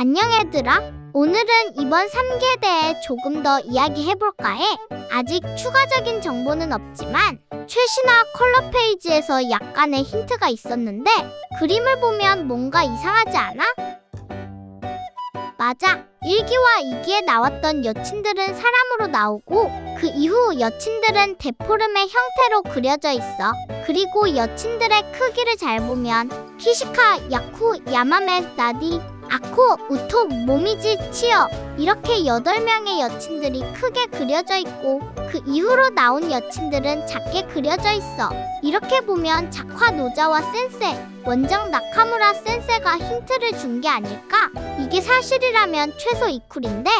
안녕 얘들아. 오늘은 이번 3기에 대해 조금 더 이야기해볼까 해. 아직 추가적인 정보는 없지만 최신화 컬러 페이지에서 약간의 힌트가 있었는데 그림을 보면 뭔가 이상하지 않아? 맞아. 1기와 2기에 나왔던 여친들은 사람으로 나오고 그 이후 여친들은 데포름의 형태로 그려져 있어. 그리고 여친들의 크기를 잘 보면 키시카, 야쿠, 야마메, 나디, 아코, 우토, 모미지, 치어 이렇게 8명의 여친들이 크게 그려져 있고 그 이후로 나온 여친들은 작게 그려져 있어. 이렇게 보면 작화 노자와 센세, 원정 나카무라 센세가 힌트를 준 게 아닐까? 이게 사실이라면 최소 이쿨인데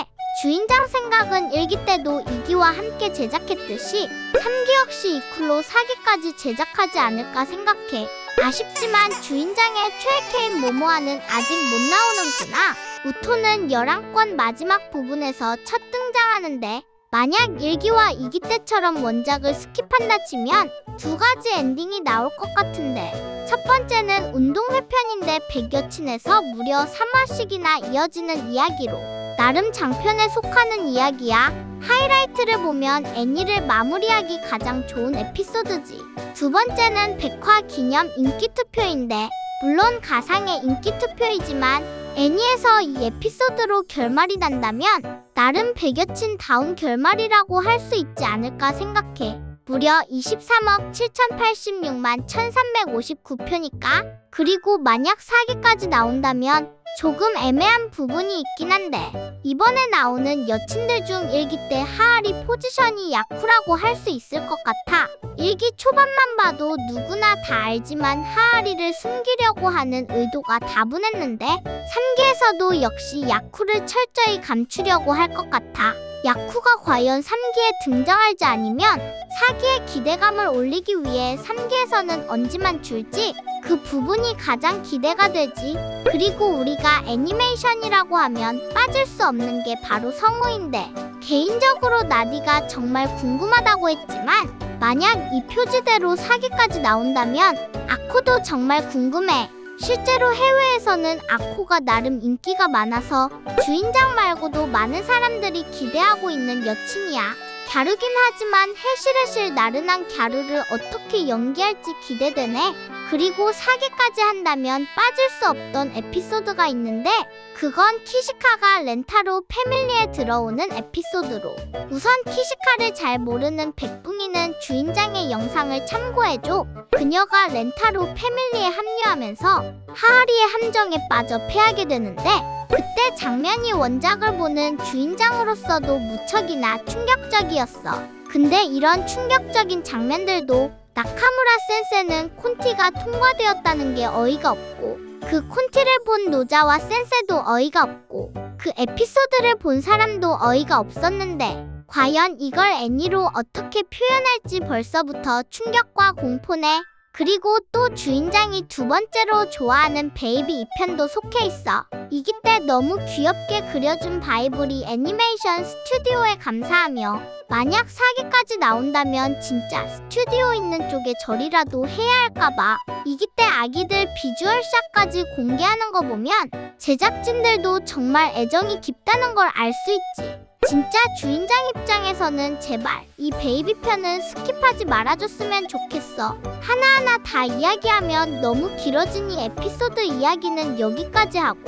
주인장 생각은 일기 때도 2기와 함께 제작했듯이 3기 역시 이쿨로 4기까지 제작하지 않을까 생각해. 아쉽지만 주인장의 최애케인 모모아는 아직 못 나오는구나. 우토는 11권 마지막 부분에서 첫 등장하는데 만약 1기와 2기 때처럼 원작을 스킵한다 치면 두 가지 엔딩이 나올 것 같은데 첫 번째는 운동 회편인데 백여친에서 무려 3화씩이나 이어지는 이야기로 나름 장편에 속하는 이야기야 하이라이트를 보면 애니를 마무리하기 가장 좋은 에피소드지 두 번째는 백화 기념 인기 투표인데 물론 가상의 인기 투표이지만 애니에서 이 에피소드로 결말이 난다면 나름 백여친 다운 결말이라고 할 수 있지 않을까 생각해. 무려 23억 7,086만 1,359표니까. 그리고 만약 4기까지 나온다면 조금 애매한 부분이 있긴 한데 이번에 나오는 여친들 중 1기 때 하하리 포지션이 야쿠라고 할 수 있을 것 같아. 1기 초반만 봐도 누구나 다 알지만 하하리를 숨기려고 하는 의도가 다분했는데 3기에서도 역시 야쿠를 철저히 감추려고 할 것 같아. 야쿠가 과연 3기에 등장할지 아니면 4기의 기대감을 올리기 위해 3기에서는 언제만 줄지 그 부분이 가장 기대가 되지. 그리고 우리가 애니메이션이라고 하면 빠질 수 없는 게 바로 성우인데 개인적으로 나디가 정말 궁금하다고 했지만 만약 이 표지대로 4기까지 나온다면 아코도 정말 궁금해. 실제로 해외에서는 아코가 나름 인기가 많아서 주인장 말고도 많은 사람들이 기대하고 있는 여친이야. 갸루긴 하지만 해실해실 나른한 갸루를 어떻게 연기할지 기대되네. 그리고 사기까지 한다면 빠질 수 없던 에피소드가 있는데 그건 키시카가 렌타로 패밀리에 들어오는 에피소드로 우선 키시카를 잘 모르는 백붕 이는 주인장의 영상을 참고해줘. 그녀가 렌타로 패밀리에 합류하면서 하하리의 함정에 빠져 패하게 되는데 그때 장면이 원작을 보는 주인장으로서도 무척이나 충격적이었어. 근데 이런 충격적인 장면들도 나카무라 센세는 콘티가 통과되었다는 게 어이가 없고 그 콘티를 본 노자와 센세도 어이가 없고 그 에피소드를 본 사람도 어이가 없었는데 과연 이걸 애니로 어떻게 표현할지 벌써부터 충격과 공포네. 그리고 또 주인장이 두 번째로 좋아하는 베이비 2편도 속해 있어. 이기 때 너무 귀엽게 그려준 바이블이 애니메이션 스튜디오에 감사하며 만약 4기까지 나온다면 진짜 스튜디오 있는 쪽에 절이라도 해야 할까봐 이기 때 아기들 비주얼 샷까지 공개하는 거 보면 제작진들도 정말 애정이 깊다는 걸 알 수 있지. 진짜 주인장 입장에서는 제발 이 베이비 편은 스킵하지 말아줬으면 좋겠어. 하나하나 다 이야기하면 너무 길어진 이 에피소드 이야기는 여기까지 하고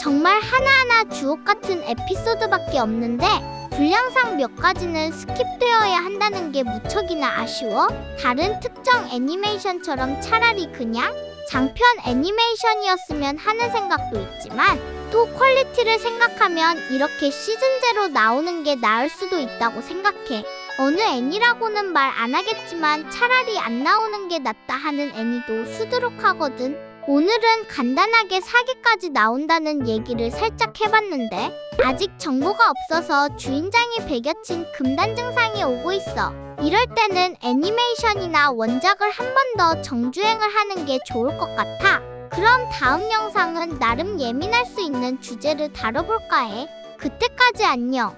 정말 하나하나 주옥 같은 에피소드밖에 없는데 분량상 몇 가지는 스킵되어야 한다는 게 무척이나 아쉬워. 다른 특정 애니메이션처럼 차라리 그냥 장편 애니메이션이었으면 하는 생각도 있지만 또 퀄리티를 생각하면 이렇게 시즌제로 나오는 게 나을 수도 있다고 생각해. 어느 애니라고는 말 안 하겠지만 차라리 안 나오는 게 낫다 하는 애니도 수두룩하거든. 오늘은 간단하게 사기까지 나온다는 얘기를 살짝 해봤는데 아직 정보가 없어서 주인장이 배겨친 금단 증상이 오고 있어. 이럴 때는 애니메이션이나 원작을 한 번 더 정주행을 하는 게 좋을 것 같아. 그럼 다음 영상은 나름 예민할 수 있는 주제를 다뤄볼까 해. 그때까지 안녕.